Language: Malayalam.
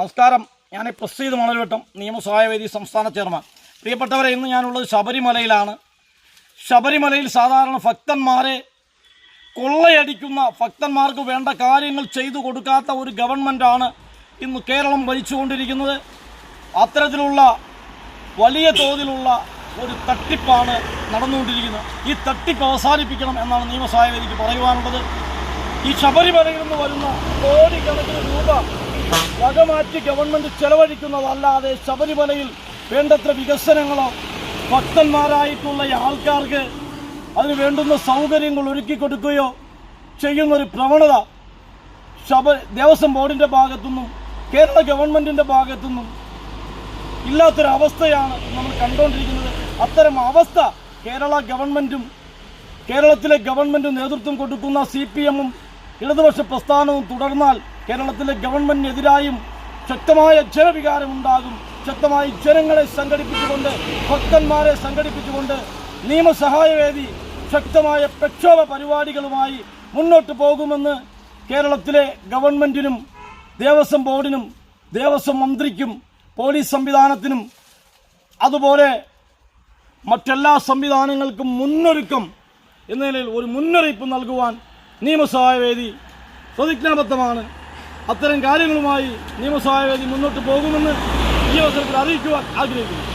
നമസ്കാരം. ഞാൻ പ്രസ്തുത മണൽവട്ടം നിയമസഹായ വേദി സംസ്ഥാന ചെയർമാൻ. പ്രിയപ്പെട്ടവരെ ഇന്ന് ഞാനുള്ളത് ശബരിമലയിലാണ്. ശബരിമലയിൽ സാധാരണ ഭക്തന്മാരെ കൊള്ളയടിക്കുന്ന ഭക്തന്മാർക്ക് വേണ്ട കാര്യങ്ങൾ ചെയ്തു കൊടുക്കാത്ത ഒരു ഗവൺമെന്റാണ് ഇന്ന് കേരളം ഭരിച്ചുകൊണ്ടിരിക്കുന്നത്. അത്തരത്തിലുള്ള വലിയ തോതിലുള്ള ഒരു തട്ടിപ്പാണ് നടന്നുകൊണ്ടിരിക്കുന്നത്. ഈ തട്ടിപ്പ് അവസാനിപ്പിക്കണം എന്നാണ് നിയമസഹായവേദിക്ക് പറയുവാനുള്ളത്. ഈ ശബരിമലയിൽ നിന്ന് വരുന്ന കോടിക്കണക്കിന് രൂപ വകമാറ്റി ഗവൺമെന്റ് ചെലവഴിക്കുന്നതല്ലാതെ ശബരിമലയിൽ വേണ്ടത്ര വികസനങ്ങളോ ഭക്തന്മാരായിട്ടുള്ള ആൾക്കാർക്ക് അതിന് വേണ്ടുന്ന സൗകര്യങ്ങൾ ഒരുക്കി കൊടുക്കുകയോ ചെയ്യുന്നൊരു പ്രവണത ശബ ദേവസ്വം ബോർഡിന്റെ ഭാഗത്തുനിന്നും കേരള ഗവൺമെന്റിന്റെ ഭാഗത്തുനിന്നും ഇല്ലാത്തൊരവസ്ഥയാണ് നമ്മൾ കണ്ടുകൊണ്ടിരിക്കുന്നത്. അത്തരം അവസ്ഥ കേരള ഗവൺമെന്റും കേരളത്തിലെ ഗവൺമെന്റ് നേതൃത്വം കൊടുക്കുന്ന സി പി എമ്മും ഇടതുപക്ഷ പ്രസ്ഥാനവും തുടർന്നാൽ കേരളത്തിലെ ഗവൺമെന്റിനെതിരായും ശക്തമായ ജനവികാരമുണ്ടാകും. ശക്തമായി ജനങ്ങളെ സംഘടിപ്പിച്ചുകൊണ്ട് ഭക്തന്മാരെ സംഘടിപ്പിച്ചുകൊണ്ട് നിയമസഹായവേദി ശക്തമായ പ്രക്ഷോഭ പരിപാടികളുമായി മുന്നോട്ട് പോകുമെന്ന് കേരളത്തിലെ ഗവൺമെന്റിനും ദേവസ്വം ബോർഡിനും ദേവസ്വം മന്ത്രിക്കും പോലീസ് സംവിധാനത്തിനും അതുപോലെ മറ്റെല്ലാ സംവിധാനങ്ങൾക്കും മുന്നൊരുക്കം എന്ന നിലയിൽ ഒരു മുന്നറിയിപ്പ് നൽകുവാൻ നിയമസഹായവേദി പ്രതിജ്ഞാബദ്ധമാണ്. അത്തരം കാര്യങ്ങളുമായി നിയമസഭാ വേദി മുന്നോട്ട് പോകുമെന്ന് ഈ അവസരത്തിൽ അറിയിക്കുവാൻ ആഗ്രഹിക്കുന്നു.